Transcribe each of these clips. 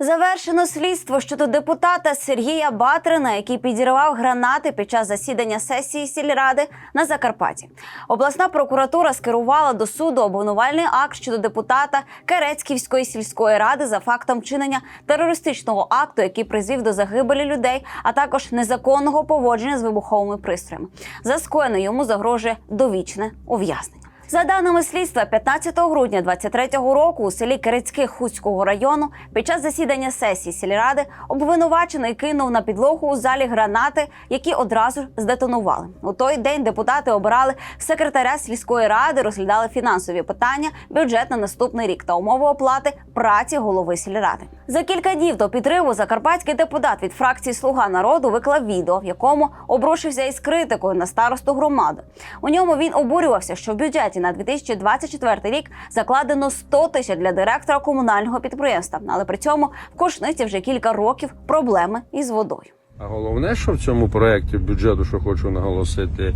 Завершено слідство щодо депутата Сергія Батрина, який підірвав гранати під час засідання сесії сільради на Закарпатті. Обласна прокуратура скерувала до суду обвинувальний акт щодо депутата Керецьківської сільської ради за фактом вчинення терористичного акту, який призвів до загибелі людей, а також незаконного поводження з вибуховими пристроями. За скоєне йому загрожує довічне ув'язнення. За даними слідства, 15 грудня 23-го року у селі Керецьке Хуцького району під час засідання сесії сільради обвинувачений кинув на підлогу у залі гранати, які одразу ж здетонували. У той день депутати обирали секретаря сільської ради, розглядали фінансові питання, бюджет на наступний рік та умови оплати праці голови сільради. За кілька днів до підриву закарпатський депутат від фракції Слуга народу виклав відео, в якому обрушився із критикою на старосту громади. У ньому він обурювався, що в бюджеті на 2024 рік закладено 100 тисяч для директора комунального підприємства, але при цьому в Кошниці вже кілька років проблеми із водою. А головне, що в цьому проєкті бюджету, що хочу наголосити,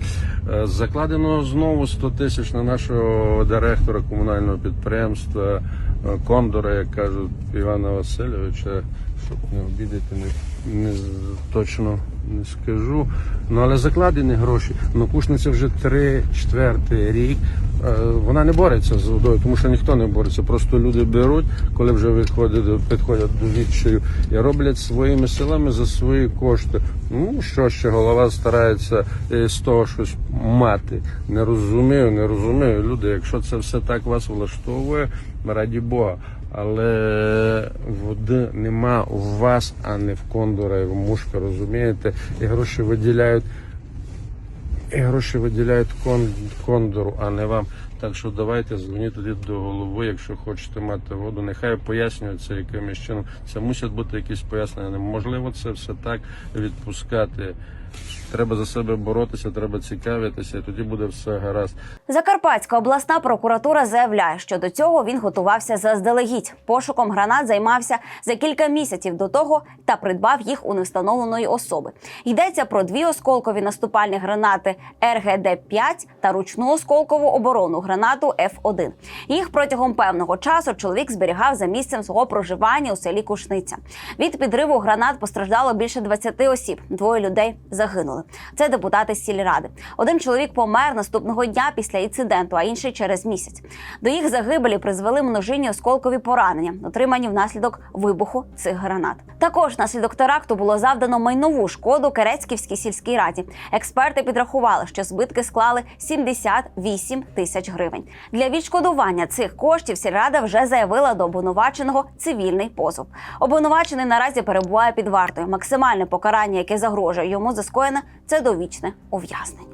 е, закладено знову 100 тисяч на нашого директора комунального підприємства е, Кондора, як кажуть Івана Васильовича, щоб не обідати, не, не точно не скажу. Ну але закладені гроші. Ну Кушниця вже три четвертий рік. е, Вона не бореться з водою, тому що ніхто не бореться. Просто люди беруть, коли вже виходять підходять до відчаю і роблять своїми силами за свої кошти. Ну що ще голова старається е, з того щось мати. Не розумію, не розумію. Люди, якщо це все так вас влаштовує, раді Бога. Але води нема у вас, а не в кондора і в мушка, розумієте? І гроші виділяють і гроші виділяють кон, кондору, а не вам. Так що давайте дзвоніть тоді до голови, якщо хочете мати воду. Нехай пояснюють це якимось чином. Це мусять бути якісь пояснення. Неможливо це все так відпускати. Треба за себе боротися, треба цікавитися, і тоді буде все гаразд. Закарпатська обласна прокуратура заявляє, що до цього він готувався заздалегідь. Пошуком гранат займався за кілька місяців до того та придбав їх у невстановленої особи. Йдеться про дві осколкові наступальні гранати РГД-5 та ручну осколкову оборонну гранату Ф1. Їх протягом певного часу чоловік зберігав за місцем свого проживання у селі Кушниця. Від підриву гранат постраждало більше 20 осіб. Двоє людей загинули. Це депутати сільради. Один чоловік помер наступного дня після інциденту, а інший через місяць. До їх загибелі призвели множинні осколкові поранення, отримані внаслідок вибуху цих гранат. Також внаслідок теракту було завдано майнову шкоду Керецьківській сільській раді. Експерти підрахували, що збитки склали 78 тисяч гривень. Для відшкодування цих коштів сільрада вже заявила до обвинуваченого цивільний позов. Обвинувачений наразі перебуває під вартою. Максимальне покарання, яке загрожує йому за скоєне, це довічне ув'язнення.